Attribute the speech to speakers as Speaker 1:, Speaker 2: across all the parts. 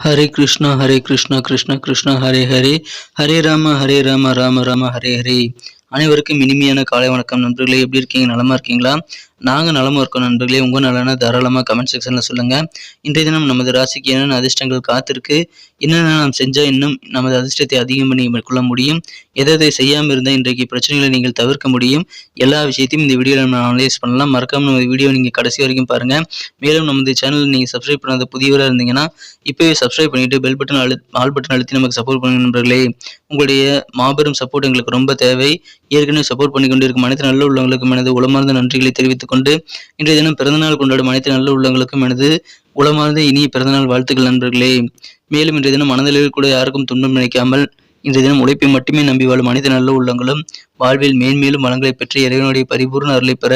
Speaker 1: ஹரே கிருஷ்ணா ஹரே கிருஷ்ணா கிருஷ்ண கிருஷ்ணா ஹரே ஹரே ஹரே ராம ஹரே ராம ராம ராம ஹரே ஹரே அனைவருக்கும் இனிமையான காலை வணக்கம் நண்பர்களே. எப்படி இருக்கீங்க? நலமா இருக்கீங்களா? நாங்கள் நலமா இருக்கோம் நண்பர்களே. உங்கள் நலனா தாராளமாக கமெண்ட் செக்ஷனில் சொல்லுங்கள் இன்றைய தினம் நமது ராசிக்கு என்னென்ன அதிர்ஷ்டங்கள் காத்திருக்கு? என்னென்ன நாம் செஞ்சால் இன்னும் நமது அதிர்ஷ்டத்தை அதிகம் பண்ணி மேற்கொள்ள முடியும்? எதை எதை செய்யாமல் இருந்தால் இன்றைக்கு பிரச்சனைகளை நீங்கள் தவிர்க்க முடியும். எல்லா விஷயத்தையும் இந்த வீடியோவில் நம்ம அனலைஸ் பண்ணலாம். மறக்காமல் நமது வீடியோ நீங்கள் கடைசி வரைக்கும் பாருங்கள் மேலும் நமது சேனல் நீங்கள் சப்ஸ்கிரைப் பண்ணாத புதியவராக இருந்தீங்கன்னா இப்போவே சப்ஸ்கிரைப் பண்ணிட்டு பெல் பட்டன் அழு ஆல் பட்டன் அழுத்தி நமக்கு சப்போர்ட் பண்ணுங்க நண்பர்களே. உங்களுடைய மாபெரும் சப்போர்ட் எங்களுக்கு ரொம்ப தேவை. ஏற்கனவே சப்போர்ட் பண்ணி கொண்டிருக்கும் அனைத்து நல்ல உள்ளவங்களுக்கு எனது உளமார்ந்த நன்றிகளை தெரிவித்துக் கொண்டு இன்றைய தினம் பிறந்தநாள் கொண்டாடும் அனைத்து நல்ல உள்ளங்களுக்கும் எனது உளமார்ந்த இனிய பிறந்தநாள் வாழ்த்துக்கள் நண்பர்களே. மேலும் இன்றைய தினம் மனதளவில் கூட யாருக்கும் துன்பம் நினைக்காமல் இன்றைய தினம் உழைப்பை மட்டுமே நம்பி வாழும் அனைத்து நல்ல உள்ளங்களும் வாழ்வில் மேன்மேலும் வளங்களை பெற்று இறைவனுடைய பரிபூர்ண அருளை பெற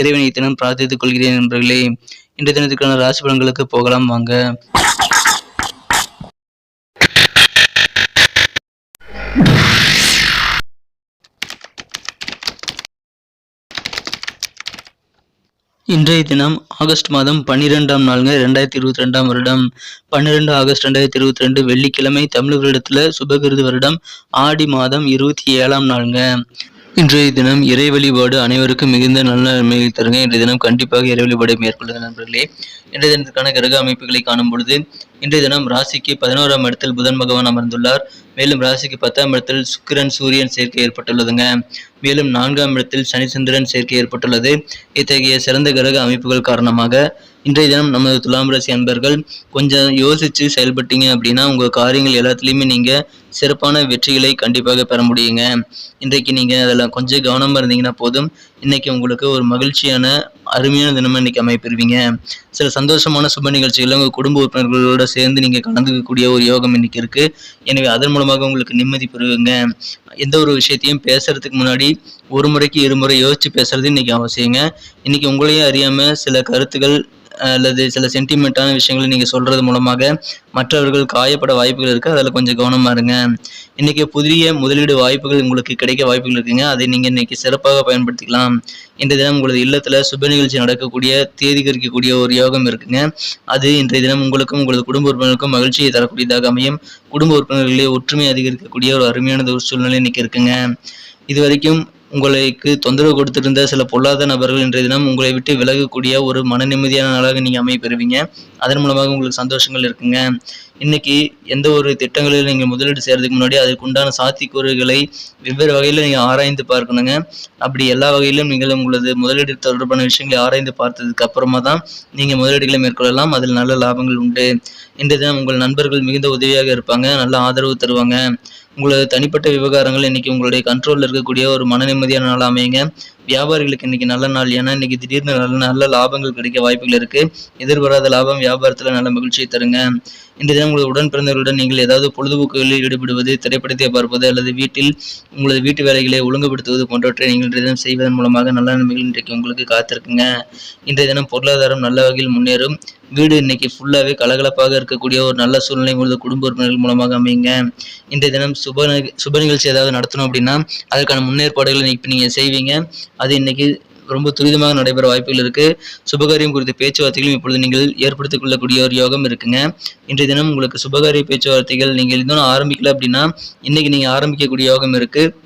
Speaker 1: இறைவனை தினம் பிரார்த்தித்துக் கொள்கிறேன் நண்பர்களே. இன்றைய தினத்துக்கான ராசி பலன்களுக்கு போகலாம் வாங்க. இன்றைய தினம் ஆகஸ்ட் மாதம் பன்னிரெண்டாம் நாளுங்க ரெண்டாயிரத்தி இருபத்தி ரெண்டாம் வருடம். பன்னிரெண்டு ஆகஸ்ட் ரெண்டாயிரத்தி இருபத்தி ரெண்டு வெள்ளிக்கிழமை தமிழ் வருடத்துல சுபகிருது வருடம் ஆடி மாதம் இருபத்தி ஏழாம் நாளுங்க. இன்றைய தினம் இறை வழிபாடு அனைவருக்கும் மிகுந்த நல்ல நன்மையை தருங்க. இன்றைய தினம் கண்டிப்பாக இறை வழிபாடை மேற்கொள்ளுங்க நண்பர்களே. இன்றைய தினத்துக்கான கிரக அமைப்புகளை காணும் பொழுது இன்றைய தினம் ராசிக்கு பதினோராம் இடத்தில் புதன் பகவான் அமர்ந்துள்ளார். மேலும் ராசிக்கு பத்தாம் இடத்தில் சுக்கிரன் சூரியன் சேர்க்கை ஏற்பட்டுள்ளதுங்க. மேலும் நான்காம் இடத்தில் சனிச்சந்திரன் சேர்க்கை ஏற்பட்டுள்ளது. இத்தகைய சிறந்த கிரக அமைப்புகள் காரணமாக இன்றைய தினம் நமது துலாம் ராசி அன்பர்கள் கொஞ்சம் யோசிச்சு செயல்பட்டீங்க அப்படின்னா உங்கள் காரியங்கள் எல்லாத்துலேயுமே நீங்கள் சிறப்பான வெற்றிகளை கண்டிப்பாக பெற முடியுங்க. இன்றைக்கு நீங்கள் அதெல்லாம் கொஞ்சம் கவனமாக இருந்தீங்கன்னா போதும். இன்றைக்கி உங்களுக்கு ஒரு மகிழ்ச்சியான அருமையான தினமும் இன்றைக்கி அமைப்பெறுவீங்க சில சந்தோஷமான சுப நிகழ்ச்சிகள் உங்கள் குடும்ப உறுப்பினர்களோட சேர்ந்து நீங்கள் கலந்துக்கக்கூடிய ஒரு யோகம் இன்னைக்கு இருக்குது எனவே அதன் மூலமாக உங்களுக்கு நிம்மதி பெறுவீங்க எந்த ஒரு விஷயத்தையும் பேசுகிறதுக்கு முன்னாடி ஒரு முறைக்கு இருமுறை யோசித்து பேசுறது இன்றைக்கி அவசியங்க. இன்றைக்கி உங்களையும் அறியாமல் சில கருத்துக்கள் அல்லது சில சென்டிமெண்ட்டான விஷயங்களை நீங்கள் சொல்கிறது மூலமாக மற்றவர்கள் காயப்பட வாய்ப்புகள் இருக்குது அதில் கொஞ்சம் கவனமாக இருங்க. இன்றைக்கி புதிய முதலீடு வாய்ப்புகள் உங்களுக்கு கிடைக்க வாய்ப்புகள் இருக்குங்க. அதை நீங்கள் இன்றைக்கி சிறப்பாக பயன்படுத்திக்கலாம். இந்த தினம் உங்களது இல்லத்தில் சுப நிகழ்ச்சி நடக்கக்கூடிய தேதி குறிக்கக்கூடிய ஒரு யோகம் இருக்குங்க. அது இன்றைய தினம் உங்களுக்கும் உங்களது குடும்ப உறுப்பினருக்கும் மகிழ்ச்சியை தரக்கூடியதாக அமையும். குடும்ப உறுப்பினர்களே ஒற்றுமை அதிகரிக்கக்கூடிய ஒரு அருமையான ஒரு சூழ்நிலை இன்னைக்கு இருக்குங்க. இது வரைக்கும் உங்களுக்கு தொந்தரவு கொடுத்திருந்த சில பொல்லாத நபர்கள் இன்றைய தினம் உங்களை விட்டு விலகக்கூடிய ஒரு மன நிம்மதியான நாளாக நீங்கள் அமைய பெறுவீங்க. அதன் மூலமாக உங்களுக்கு சந்தோஷங்கள் இருக்குங்க. இன்னைக்கு எந்த ஒரு திட்டங்களில் நீங்கள் முதலீடு செய்கிறதுக்கு முன்னாடி அதுக்கு உண்டான சாத்தியக்கூறுகளை வெவ்வேறு வகையில் நீங்கள் ஆராய்ந்து பார்க்கணுங்க. அப்படி எல்லா வகையிலும் நீங்கள் உங்களது முதலீடு தொடர்பான விஷயங்களை ஆராய்ந்து பார்த்ததுக்கு அப்புறமா தான் நீங்கள் முதலீடுகளை மேற்கொள்ளலாம். அதில் நல்ல லாபங்கள் உண்டு. இன்றைய தினம் உங்கள் நண்பர்கள் மிகுந்த உதவியாக இருப்பாங்க. நல்ல ஆதரவு தருவாங்க. உங்களது தனிப்பட்ட விவகாரங்கள் இன்னைக்கு உங்களுடைய கண்ட்ரோலில் இருக்கக்கூடிய ஒரு மன நிம்மதியான நாள் அமையுங்க. வியாபாரிகளுக்கு இன்னைக்கு நல்ல நாள். ஏன்னா இன்னைக்கு திடீர்னு நல்ல நல்ல லாபங்கள் கிடைக்க வாய்ப்புகள் இருக்கு. எதிர்பாராத லாபம் வியாபாரத்தில் நல்ல மகிழ்ச்சியை தருங்க. இந்த தினம் உங்களது உடன் பிறந்தவர்களுடன் நீங்கள் ஏதாவது பொழுதுபோக்குகளில் ஈடுபடுவது திரைப்படத்தை பார்ப்பது அல்லது வீட்டில் உங்களது வீட்டு வேலைகளை ஒழுங்குபடுத்துவது போன்றவற்றை நீங்கள் இன்றைய தினம் செய்வதன் மூலமாக நல்ல நன்மைகள் இன்றைக்கு உங்களுக்கு காத்திருக்குங்க. இன்றைய தினம் பொருளாதாரம் நல்ல வகையில் முன்னேறும். வீடு இன்னைக்கு ஃபுல்லாகவே கலகலப்பாக இருக்கக்கூடிய ஒரு நல்ல சூழ்நிலை உங்களது குடும்ப உறுப்பினர்கள் மூலமாக அமைங்க இன்றைய தினம் சுப நிக- சுப நிகழ்ச்சி ஏதாவது நடத்தணும் அப்படின்னா அதற்கான முன்னேற்பாடுகளை இன்னைக்கு நீங்கள் செய்வீங்க. அது இன்னைக்கு ரொம்ப துரிதமாக நடைபெற வாய்ப்புகள் இருக்கு. சுபகாரியம் குறித்த பேச்சுவார்த்தைகளும் இப்பொழுது நீங்கள் ஏற்படுத்திக் கொள்ளக்கூடிய ஒரு யோகம் இருக்குங்க. இன்றைய தினம் உங்களுக்கு சுபகாரிய பேச்சுவார்த்தைகள் நீங்கள் இன்னும் ஆரம்பிக்கல அப்படின்னா இன்னைக்கு நீங்கள் ஆரம்பிக்கக்கூடிய யோகம் இருக்கு.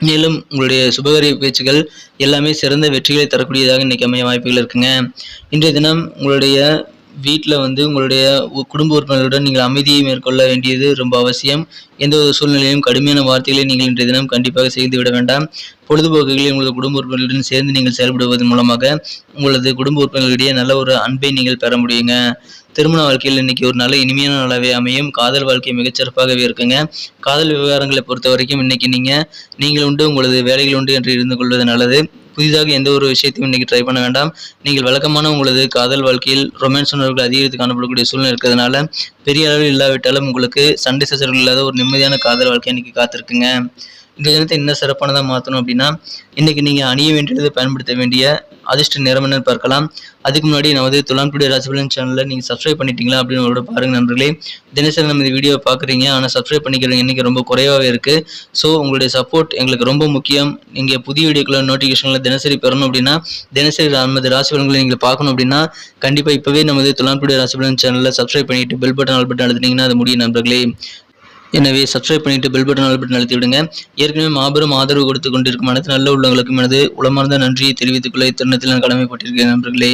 Speaker 1: மேலும் உங்களுடைய சுபகாரிய பேச்சுகள் எல்லாமே சிறந்த வெற்றிகளை தரக்கூடியதாக இன்னைக்கு அமைய வாய்ப்புகள் இருக்குங்க. இன்றைய தினம் உங்களுடைய வீட்டில் வந்து உங்களுடைய உ- குடும்ப உறுப்பினர்களுடன் நீங்கள் அமைதியை மேற்கொள்ள வேண்டியது ரொம்ப அவசியம். எந்த ஒரு சூழ்நிலையிலும் கடுமையான வார்த்தைகளை நீங்கள் இன்றைய தினம் கண்டிப்பாக செய்து விட வேண்டாம். பொழுதுபோக்குகளில் உங்களது குடும்ப உறுப்பினர்களுடன் சேர்ந்து நீங்கள் செயல்படுவதன் மூலமாக உங்களது குடும்ப உறுப்பினர்களிடையே நல்ல ஒரு அன்பை நீங்கள் பெற முடியுங்க. திருமண வாழ்க்கையில் இன்னைக்கு ஒரு நல்ல இனிமையான நாளாகவே அமையும். காதல் வாழ்க்கை மிகச்சிறப்பாகவே இருக்குங்க. காதல் விவகாரங்களை பொறுத்த வரைக்கும் இன்னைக்கு நீங்கள் நீங்கள் உண்டு உங்களது வேலைகள் உண்டு என்று இருந்து கொள்வது நல்லது. புதிதாக எந்த ஒரு விஷயத்தையும் இன்றைக்கி ட்ரை பண்ண வேண்டாம். நீங்கள் வழக்கமான உங்களது காதல் வாழ்க்கையில் ரொமான்ஸ் உணர்வுகள் அதிகரித்து காணப்படக்கூடிய சூழ்நிலை இருக்கிறதுனால பெரிய அளவில் இல்லாவிட்டாலும் உங்களுக்கு சண்டை சச்சரவுகள் இல்லாத ஒரு நிம்மதியான காதல் வாழ்க்கை இன்றைக்கி காத்திருக்குங்க. இந்த தினத்தை இன்னும் சிறப்பானதாக மாற்றணும் அப்படின்னா இன்றைக்கி நீங்கள் அணிய வேண்டியது பயன்படுத்த வேண்டிய அதிர்ஷ்ட நிறம் என்னன்னு பார்க்கலாம். அதுக்கு முன்னாடி நமது துலாம் டுடே ராசிபலன் சேனலில் நீங்கள் சப்ஸ்கிரைப் பண்ணிட்டீங்களா அப்படின்னு உங்களோட பாருங்க நண்பர்களே. தினசரி நம்ம இந்த வீடியோ பார்க்குறீங்க. ஆனால் சப்ஸ்கிரைப் பண்ணிக்கிறவங்க இன்றைக்கி ரொம்ப குறைவாகவே இருக்குது ஸோ உங்களுடைய சப்போர்ட் எங்களுக்கு ரொம்ப முக்கியம். நீங்கள் புதிய வீடியோக்களை நோட்டிஃபிகேஷனில் தினசரி பெறணும் அப்படின்னா தினசரி நமது ராசிபலன்களை நீங்கள் பார்க்கணும் அப்படின்னா கண்டிப்பாக இப்போவே நமது துலாம் டுடே ராசிபலன் சேனலில் சப்ஸ்கிரைப் பண்ணிட்டு பெல் பட்டன் ஆல் பட்டன் அழுத்தினீங்கன்னா அது முடியும் நண்பர்களே. எனவே சப்ஸ்கிரைப் பண்ணிட்டு பெல் பட்டன் ஆல் பட்டன் அழுத்தி விடுங்க ஏற்கனவே மாபெரும் ஆதரவு கொடுத்து கொண்டிருக்கும் அனைத்து நல்ல உள்ளவங்களுக்கும் எனது உளமார்ந்த நன்றியை தெரிவித்துக் கொள்ள இத்தருணத்தில் நான் கடமைப்பட்டிருக்கிறேன் நண்பர்களே.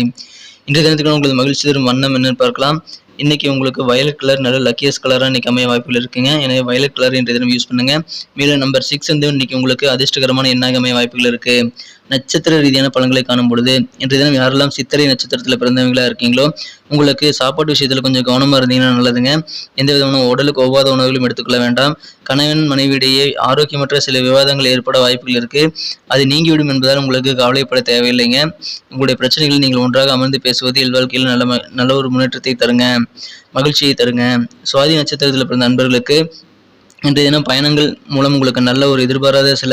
Speaker 1: இன்றைய தினத்துக்கு உங்களுக்கு மகிழ்ச்சி தரும் வண்ணம் என்னன்னு பார்க்கலாம். இன்னைக்கு உங்களுக்கு வயலட் கலர் நல்ல லக்கியஸ்ட் கலராக இன்னைக்கு அமைய வாய்ப்புகள் இருக்குங்க. எனவே வயலட் கலர் இன்றைய தினம் யூஸ் பண்ணுங்க. மேலும் நம்பர் சிக்ஸ் வந்து இன்னைக்கு உங்களுக்கு அதிர்ஷ்டகரமான எண்ணாக அமைய வாய்ப்புகள் இருக்கு. நட்சத்திர ரீதியான பலன்களை காணும் பொழுது இன்றைய தினம் யாரெல்லாம் சித்திரை நட்சத்திரத்தில் பிறந்தவங்களா இருக்கீங்களோ உங்களுக்கு சாப்பாட்டு விஷயத்தில் கொஞ்சம் கவனமாக இருந்தீங்கன்னா நல்லதுங்க. எந்த விதமான உடலுக்கு ஒவ்வாத உணவுகளும் எடுத்துக்கொள்ள வேண்டாம். கணவன் மனைவியிடையே ஆரோக்கியமற்ற சில விவாதங்கள் ஏற்பட வாய்ப்புகள் இருக்கு. அது நீங்கிவிடும் என்பதால் உங்களுக்கு கவலைப்பட தேவையில்லைங்க. உங்களுடைய பிரச்சனைகளை நீங்கள் ஒன்றாக அமர்ந்து பேசுவது இல்வாழ்க்கையில் நல்ல நல்ல ஒரு முன்னேற்றத்தை தருங்க. மகிழ்ச்சியை தருங்க. சுவாதி நட்சத்திரத்தில் பிறந்த நண்பர்களுக்கு இன்றைய தினம் பயணங்கள் மூலம் உங்களுக்கு நல்ல ஒரு எதிர்பாராத சில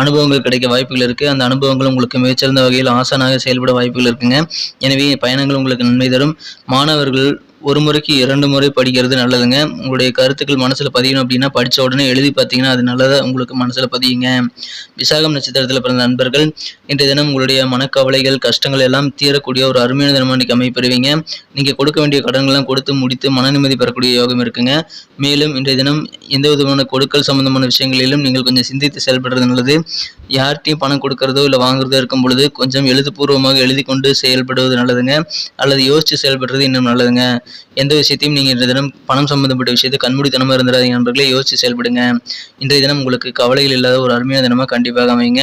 Speaker 1: அனுபவங்கள் கிடைக்க வாய்ப்புகள் இருக்குது அந்த அனுபவங்கள் உங்களுக்கு மிகச்சிறந்த வகையில் ஆசானாக செயல்பட வாய்ப்புகள் இருக்குங்க. எனவே பயணங்கள் உங்களுக்கு நன்மை தரும். மாணவர்கள் ஒரு முறைக்கு இரண்டு முறை படிக்கிறது நல்லதுங்க. உங்களுடைய கருத்துக்கள் மனசில் பதியணும் அப்படின்னா படித்த உடனே எழுதி பார்த்தீங்கன்னா அது நல்லதாக உங்களுக்கு மனசில் பதியுங்க. விசாகம் நட்சத்திரத்தில் பிறந்த நண்பர்கள் இன்றைய தினம் உங்களுடைய மனக்கவலைகள் கஷ்டங்கள் எல்லாம் தீரக்கூடிய ஒரு அருமையான தினமாக இன்றைக்கி அமைப்பெறுவீங்க. நீங்கள் கொடுக்க வேண்டிய கடன்கள்லாம் கொடுத்து முடித்து மன நிம்மதி பெறக்கூடிய யோகம் இருக்குங்க. மேலும் இன்றைய தினம் எந்த விதமான கொடுக்கல் சம்பந்தமான விஷயங்களிலும் நீங்கள் கொஞ்சம் சிந்தித்து செயல்படுறது நல்லது. யார்கிட்டையும் பணம் கொடுக்கறதோ இல்லை வாங்குறதோ இருக்கும் பொழுது கொஞ்சம் எழுதுபூர்வமாக எழுதி கொண்டு செயல்படுவது நல்லதுங்க. அல்லது யோசித்து செயல்படுறது இன்னும் நல்லதுங்க. எந்த விஷயத்தையும் நீங்கள் இன்றைய தினம் பணம் சம்பந்தப்பட்ட விஷயத்தை கண்மூடித்தனமாக இருந்துடாதீங்க நண்பர்களே. யோசித்து செயல்படுங்க. இன்றைய தினம் உங்களுக்கு கவலைகள் இல்லாத ஒரு அருமையான தினமாக கண்டிப்பாக அமைங்க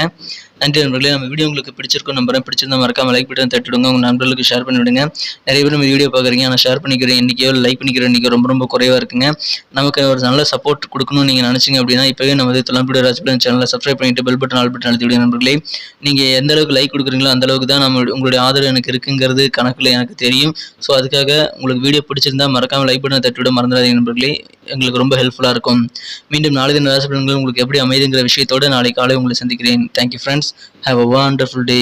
Speaker 1: நன்றி நண்பர்களே நம்ம வீடியோ உங்களுக்கு பிடிச்சிருக்கோம் நம்புறேன். பிடிச்சிருந்தா மறக்காம லைக் பட்டன் தட்டிடுங்க. உங்கள் நண்பர்களுக்கு ஷேர் பண்ணிவிடுங்க. நிறைய பேர் நம்ம வீடியோ பார்க்குறீங்க ஆனால் ஷேர் பண்ணிக்கிறேன் இன்றைக்கியோ லைக் பண்ணிக்கிறேன் இன்றைக்கி ரொம்ப ரொம்ப குறைவாக இருக்குங்க. நமக்கு ஒரு நல்ல சப்போர்ட் கொடுக்கணும்னு நீங்கள் நினச்சிங்க அப்படின்னா இப்போவே நம்ம தொலைபேடி ராஜ்பிளன் சேனலை சப்ஸ்கிரைப் பண்ணிட்டு பெல் பட்டன் ஆல் பட்டன் அழுத்தி நண்பர்களே. நீங்கள் எந்த அளவுக்கு லைக் கொடுக்குறீங்களோ அந்த அளவுக்கு தான் நம்ம உங்களுடைய ஆதரவு எனக்கு இருக்குங்கிறது கணக்கில் எனக்கு தெரியும். ஸோ அதுக்காக உங்களுக்கு வீடியோ பிடிச்சிருந்தா மறக்காம லைக் பட்டன் தட்டி விட மறந்துடாதீங்க நண்பர்களே. எங்களுக்கு ரொம்ப ஹெல்ப்ஃபுல்லாக இருக்கும். மீண்டும் நாளை தின ராசி பலன்கள் உங்களுக்கு எப்படி அமைதுங்கிற விஷயத்தோடு நாளை காலை உங்களை சந்திக்கிறேன். Thank you friends have a wonderful day